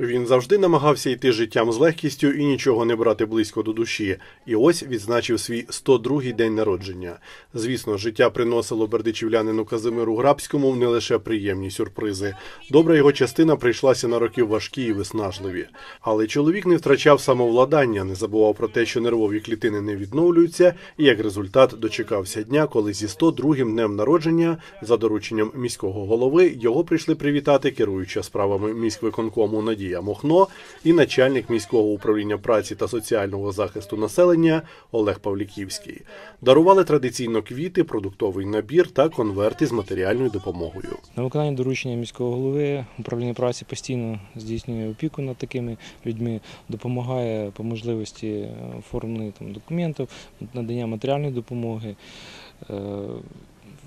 Він завжди намагався йти життям з легкістю і нічого не брати близько до душі. І ось відзначив свій 102-й день народження. Звісно, життя приносило бердичівлянину Казимиру Грабському не лише приємні сюрпризи. Добра його частина прийшлася на роки важкі і виснажливі. Але чоловік не втрачав самовладання, не забував про те, що нервові клітини не відновлюються, і як результат дочекався дня, коли зі 102-м днем народження, за дорученням міського голови, його прийшли привітати керуюча справами міськвиконкому Надія Мохно і начальник міського управління праці та соціального захисту населення Олег Павліківський. Дарували традиційно квіти, продуктовий набір та конверти з матеріальною допомогою. На виконання доручення міського голови управління праці постійно здійснює опіку над такими людьми, допомагає по можливості оформлення документів, надання матеріальної допомоги.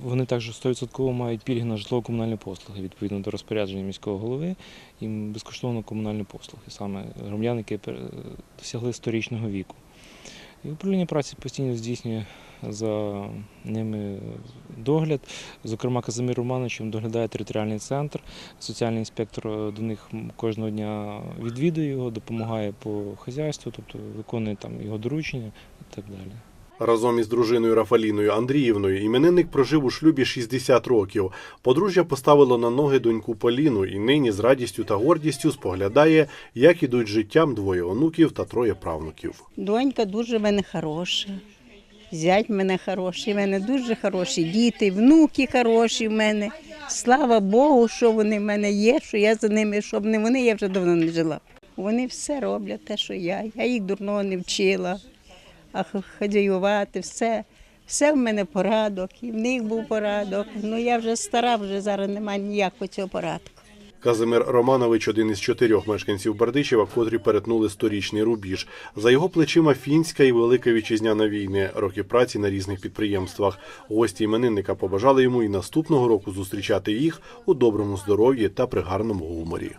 Вони також 100% мають пільги на житлово-комунальні послуги відповідно до розпорядження міського голови і безкоштовно комунальні послуги, саме громадяни, які досягли 100-річного віку. І управління праці постійно здійснює за ними догляд. Зокрема, Казимир Романовичем доглядає територіальний центр. Соціальний інспектор е, до них кожного дня відвідує його, допомагає по хазяйству, тобто виконує там його доручення і так далі. Разом із дружиною Рафаліною Андріївною іменинник прожив у шлюбі 60 років. Подружжя поставило на ноги доньку Поліну і нині з радістю та гордістю споглядає, як ідуть життям двоє онуків та троє правнуків. Донька дуже мене хороша. Зять в мене хороший, в мене дуже хороші діти, внуки хороші в мене. Слава Богу, що вони в мене є, що я за ними, щоб не вони, я вже давно не жила. Вони все роблять, те, що я. Я їх дурного не вчила, а хазяювати, все. Все в мене порадок, і в них був порадок. Ну я вже стара, вже зараз немає ніякого цього порадку. Казимир Романович один із чотирьох мешканців Бердичева, котрі перетнули сторічний рубіж. За його плечима фінська і велика вітчизняна війни, роки праці на різних підприємствах. Гості іменинника побажали йому і наступного року зустрічати їх у доброму здоров'ї та при гарному гуморі.